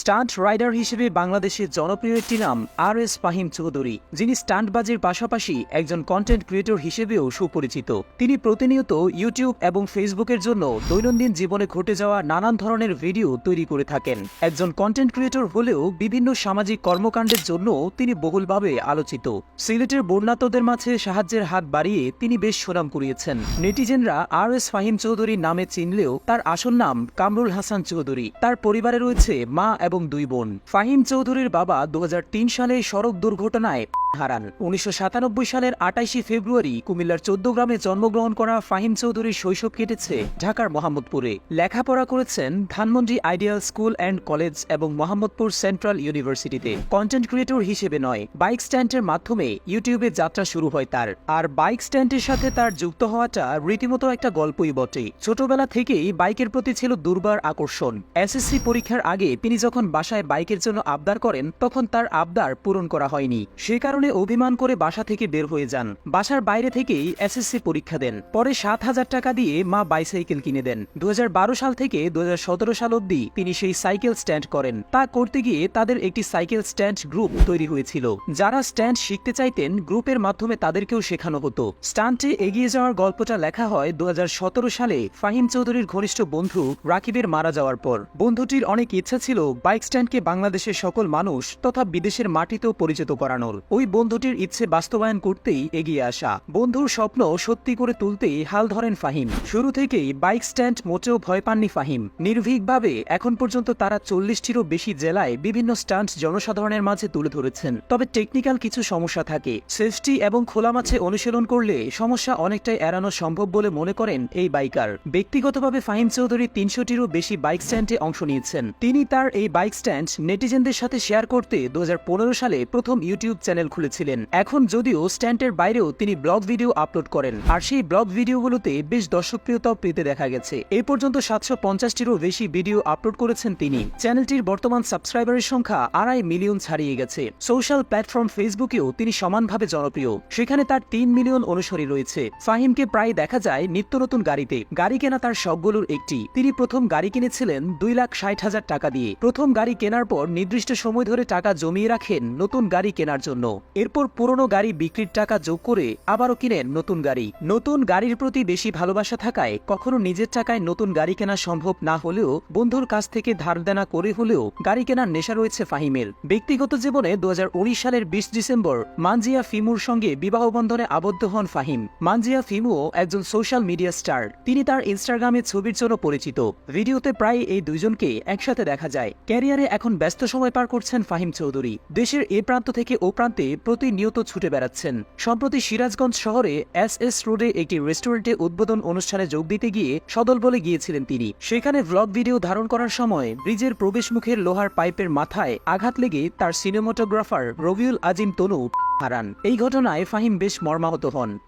Stunt rider হিসেবে বাংলাদেশের জনপ্রিয় একটি নাম আর এস ফাহিম চৌধুরী। যিনি স্টান্টবাজির পাশাপাশি একজন কন্টেন্ট ক্রিয়েটর হিসেবেও সুপরিচিত। তিনি প্রতিনিয়ত ইউটিউব এবং ফেসবুকের জন্য দৈনন্দিন জীবনে ঘটে যাওয়া নানান ধরনের ভিডিও তৈরি করে থাকেন। একজন কন্টেন্ট ক্রিয়েটর হলেও বিভিন্ন সামাজিক কর্মকাণ্ডের জন্য তিনি বহুলভাবে আলোচিত। সিলেটের বন্যাতদের মাঝে সাহায্যের হাত বাড়িয়ে তিনি বেশ সুনাম কুড়িয়েছেন। নেটিজেনরা আর এস ফাহিম চৌধুরীর নামে চিনলেও তার আসল নাম কামরুল হাসান চৌধুরী। তার পরিবারে রয়েছে মা এবং দুই বোন। ফাহিম চৌধুরীর বাবা দু হাজার তিন সালে সড়ক দুর্ঘটনায় হারান। উনিশশো সালের আটাইশে ফেব্রুয়ারি কুমিল্লার চোদ্দ গ্রামে জন্মগ্রহণ করা ফাহিম চৌধুরীর শৈশব কেটেছে ঢাকার মোহাম্মদপুরে। লেখাপড়া করেছেন Dhanmondi ideal school and college এবং মোহাম্মদপুর সেন্ট্রাল ইউনিভার্সিটিতে। কন্টেন্ট ক্রিয়েটর হিসেবে নয়, বাইক স্ট্যান্ডের মাধ্যমে ইউটিউবে যাত্রা শুরু হয় তার। আর বাইক স্ট্যান্ডের সাথে তার যুক্ত হওয়াটা রীতিমতো একটা গল্পই বটে। ছোটবেলা থেকেই বাইকের প্রতি ছিল দুর্বার আকর্ষণ। এসএসসি পরীক্ষার আগে তিনি যখন বাসায় বাইকের জন্য আবদার করেন, তখন তার আবদার পূরণ করা হয়নি। সে কারণে অভিমান করে বাসা থেকে বের হয়ে যান। বাসার বাইরে থেকেই এসএসসি পরীক্ষা দেন। পরে সাত হাজার টাকা দিয়ে মা বাইসাইকেল কিনে দেন। দু সাল থেকে দু সাল অবধি তিনি সেই সাইকেল স্ট্যান্ড করেন। তা করতে গিয়ে তাদের একটি সাইকেল স্ট্যান্ড গ্রুপ তৈরি হয়েছিল। যারা স্ট্যান্ড শিখতে চাইতেন, গ্রুপের মাধ্যমে তাদেরকেও শেখানো হতো। স্ট্যান্ডে এগিয়ে যাওয়ার গল্পটা লেখা হয় দু হাজার সতেরো সালে ফাহিম চৌধুরীর ঘনিষ্ঠ বন্ধু রাকিবের মারা যাওয়ার পর। বন্ধুটির অনেক ইচ্ছা ছিল বাইক স্ট্যান্ডকে বাংলাদেশের সকল মানুষ তথা বিদেশের মাটিতেও পরিচিত করানোর। ওই বন্ধুটির ইচ্ছে বাস্তবায়ন করতেই এগিয়ে আসা। বন্ধুর স্বপ্ন সত্যি করে তুলতেই হাল ধরেন ফাহিম। শুরু থেকেই বাইক স্ট্যান্ড মোটেও ভয় পাননি ফাহিম। নির্ভীকভাবে এখন পর্যন্ত তারা চল্লিশটিরও বেশি জেলায় বিভিন্ন স্টান্ট জনসাধারণের মাঝে তুলে ধরেছেন। তবে টেকনিক্যাল কিছু সমস্যা থাকে। সেফটি এবং খোলা মাছে অনুশীলন করলে সমস্যা অনেকটাই এড়ানো সম্ভব বলে মনে করেন এই বাইকার। ব্যক্তিগতভাবে ফাহিম চৌধুরী তিনশোটিরও বেশি বাইক স্ট্যান্ডে অংশ নিয়েছেন। তিনি তার এই বাইক স্ট্যান্ড নেটিজেনদের সাথে শেয়ার করতে দু হাজার পনেরো সালে প্রথম ইউটিউব চ্যানেল খুলেছিলেন। এখন যদিও স্ট্যান্ডের বাইরেও তিনি ব্লগ ভিডিও আপলোড করেন। আর সেই ব্লগ ভিডিওগুলোতে বেশ দর্শকপ্রিয়তাও পেতে দেখা গেছে। এ পর্যন্ত সাতশো পঞ্চাশটিরও বেশি ভিডিও আপলোড করেছেন তিনি। চ্যানেলটির বর্তমান সাবস্ক্রাইবারের সংখ্যা আড়াই মিলিয়ন ছাড়িয়ে গেছে। সোশ্যাল প্ল্যাটফর্ম ফেসবুকেও তিনি সমানভাবে জনপ্রিয়। সেখানে তার তিন মিলিয়ন অনুসারী রয়েছে। ফাহিমকে প্রায় দেখা যায় নিত্য নতুন গাড়িতে। গাড়ি কেনা তার শখগুলোর একটি। তিনি প্রথম গাড়ি কিনেছিলেন দুই লাখ ষাট হাজার টাকা দিয়ে। প্রথম গাড়ি কেনার পর নির্দিষ্ট সময় ধরে টাকা জমিয়ে রাখেন নতুন গাড়ি কেনার জন্য। এরপর পুরনো গাড়ি বিক্রির টাকা যোগ করে আবারও কিনেন নতুন গাড়ি। নতুন গাড়ির প্রতি বেশি ভালোবাসা থাকায় কখনো নিজের টাকায় নতুন গাড়ি কেনা সম্ভব না হলেও বন্ধুর কাছ থেকে ধার দেনা করে হলেও গাড়ি কেনার নেশা রয়েছে ফাহিমের। ব্যক্তিগত জীবনে দু হাজার উনিশ সালের বিশ ডিসেম্বর মানজিয়া ফিমুর সঙ্গে বিবাহ বন্ধনে আবদ্ধ হন ফাহিম। মানজিয়া ফিমুও একজন সোশ্যাল মিডিয়া স্টার। তিনি তার ইনস্টাগ্রামে ছবির জন্য পরিচিত। ভিডিওতে প্রায় এই দুইজনকে একসাথে দেখা যায়। ক্যারিয়ারে এখন ব্যস্ত সময় পার করছেন ফাহিম চৌধুরী। দেশের এ প্রান্ত থেকে ও প্রান্তে প্রতিনিয়ত ছুটে বেড়াচ্ছেন। সম্প্রতি সিরাজগঞ্জ শহরে এস এস রোডে একটি রেস্টুরেন্টে উদ্বোধন অনুষ্ঠানে যোগ দিতে গিয়ে সদল বলে গিয়েছিলেন তিনি। সেখানে ব্লগ ভিডিও ধারণ করার সময় ব্রিজের প্রবেশমুখের লোহার পাইপের মাথায় আঘাত লেগে তার সিনেমাটোগ্রাফার রবিউল আজিম তনু হারান। এই ঘটনায় ফাহিম বেশ মর্মাহত হন।